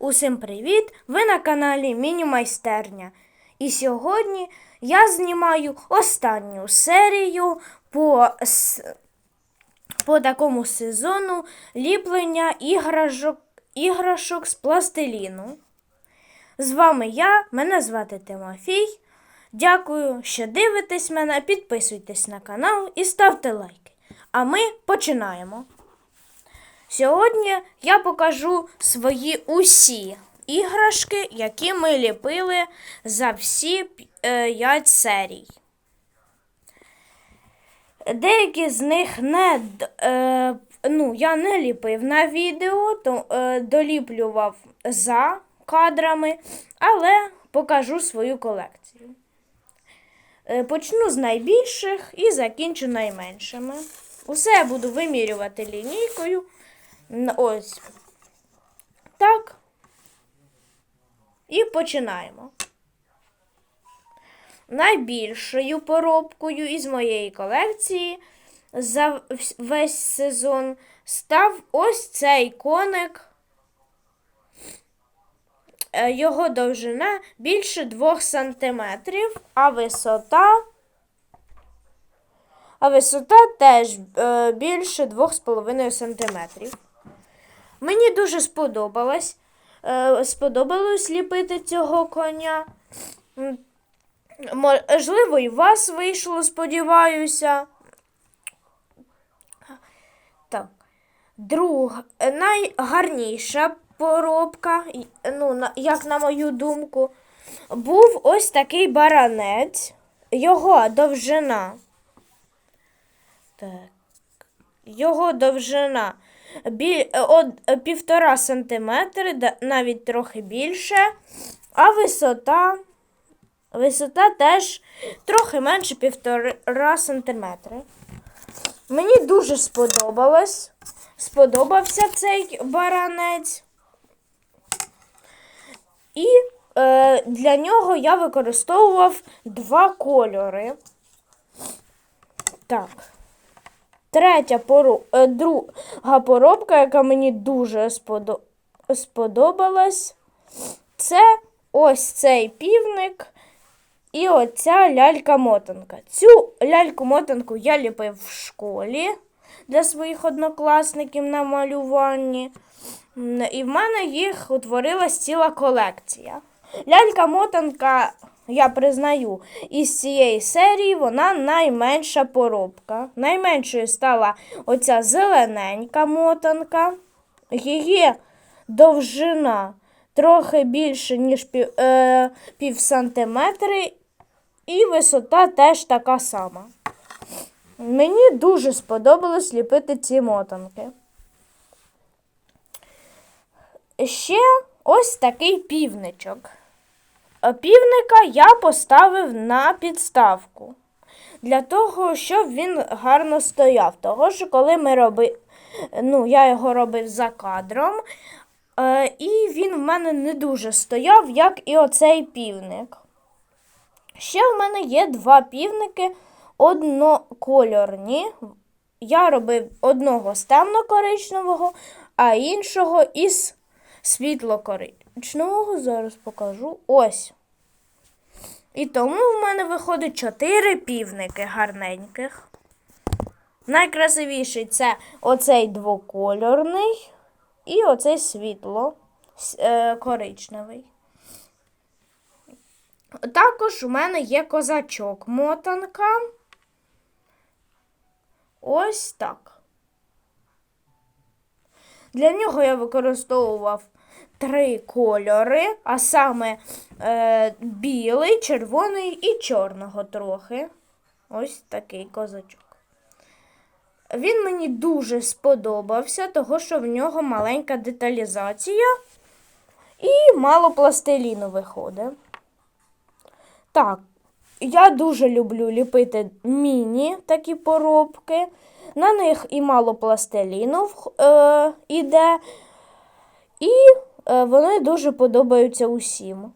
Усім привіт! Ви на каналі Міні-майстерня. І сьогодні я знімаю останню серію по, по такому сезону ліплення іграшок, іграшок з пластиліну. З вами я, мене звати Тимофій. Дякую, що дивитесь мене. Підписуйтесь на канал і ставте лайки. А ми починаємо. Сьогодні я покажу свої усі іграшки, які ми ліпили за всі 5 серій. Деякі з них не е, ну, я не ліпив на відео, то е, доліплював за кадрами, але покажу свою колекцію. Е, Почну з найбільших і закінчу найменшими. Усе буду вимірювати лінійкою. Ось. Так. І починаємо. Найбільшою поробкою із моєї колекції за весь сезон став ось цей коник. Е, Його довжина більше 2 см, а висота. А висота теж е, більше 2,5 см. Мені дуже сподобалось, е, сподобалось ліпити цього коня. Можливо, і вас вийшло, сподіваюся. Так. Друга, найгарніша поробка, ну, як на мою думку, був ось такий баранець. Його довжина. Так. Його довжина біль, е, од, е, півтора сантиметри, навіть трохи більше, а висота, висота теж трохи менше півтора сантиметри. Мені дуже сподобалось. Сподобався цей баранець. І е, для нього я використовував два кольори. Так. Третя пору... е, друга поробка, яка мені дуже сподобалась, це ось цей півник і оця лялька-мотанка. Цю ляльку-мотанку я ліпив в школі для своїх однокласників на малюванні. І в мене їх утворилась ціла колекція. Лялька-мотанка, я признаю, із цієї серії вона найменша поробка. Найменшою стала оця зелененька мотанка. Її довжина трохи більше, ніж пів, е, пів сантиметри, і висота теж така сама. Мені дуже сподобалось ліпити ці мотанки. Ще ось такий півничок. Е, Півника я поставив на підставку. Для того, щоб він гарно стояв. Того що коли ми роби... ну, я його робив за кадром, е, і він в мене не дуже стояв, як і оцей півник. Ще в мене є два півники однокольорні. Я робив одного з темно-коричневого, а іншого із світло-коричневого. Зараз покажу. Ось. І тому в мене виходить чотири півники гарненьких. Найкрасивіший це оцей двокольорний і оцей світло е, коричневий. Також у мене є козачок мотанка. Ось так. Для нього я використовував три кольори, а саме е, білий, червоний і чорного трохи. Ось такий козачок. Він мені дуже сподобався, того що в нього маленька деталізація і мало пластиліну виходить. Так, я дуже люблю ліпити міні такі поробки. На них і мало пластиліну е, іде. І е, вони дуже подобаються усім.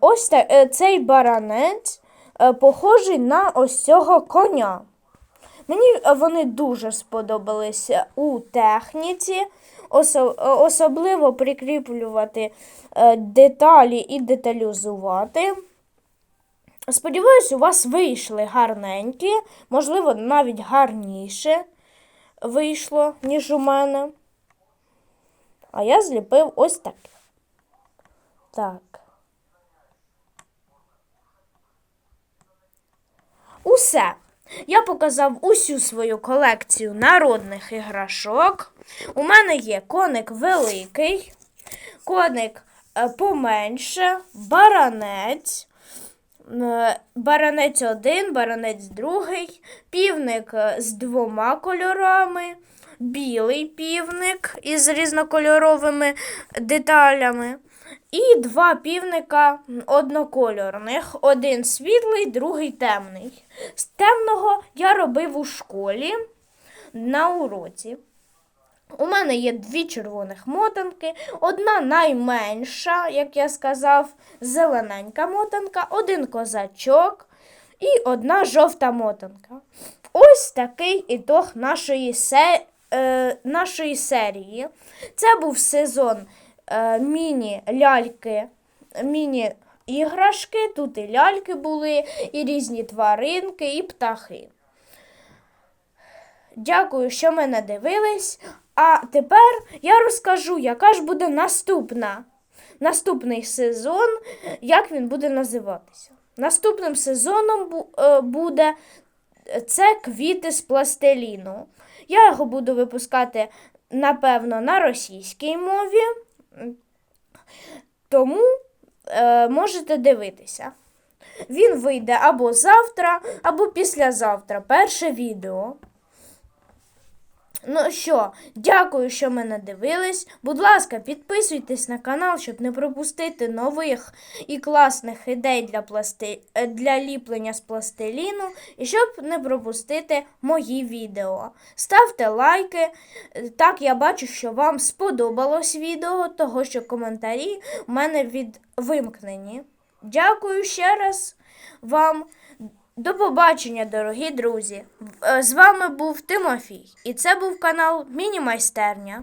Ось та- е, цей баранець е, похожий на ось цього коня. Мені е, вони дуже сподобалися у техніці, е, особливо прикріплювати е, деталі і деталізувати. Сподіваюсь, у вас вийшли гарненькі, можливо, навіть гарніше вийшло, ніж у мене. А я зліпив ось так. Так. Усе. Я показав усю свою колекцію народних іграшок. У мене є коник великий, коник е, поменше, баранець, баранець один, баранець другий, півник е, з двома кольорами, білий півник із різнокольоровими деталями. І два півника однокольорних, один світлий, другий темний. З темного я робив у школі на уроці. У мене є дві червоних мотанки, одна найменша, як я сказав, зелененька мотанка, один козачок і одна жовта мотанка. Ось такий ітог нашої, се... е, нашої серії. Це був сезон е, міні-ляльки, міні-іграшки. Тут і ляльки були, і різні тваринки, і птахи. Дякую, що мене дивились. А тепер я розкажу, яка ж буде наступна. Наступний сезон, як він буде називатися. Наступним сезоном е, буде це квіти з пластиліну. Я його буду випускати, напевно, на російській мові. Тому е, можете дивитися. Він вийде або завтра, або післязавтра. Перше відео. Ну що, дякую, що мене дивились. Будь ласка, підписуйтесь на канал, щоб не пропустити нових і класних ідей для, пласти... е, для ліплення з пластиліну, і щоб не пропустити мої відео. Ставте лайки. Так, я бачу, що вам сподобалось відео, того що коментарі в мене від вимкнені. Дякую ще раз вам. До побачення, дорогі друзі! Е, З вами був Тимофій, і це був канал Міні-майстерня.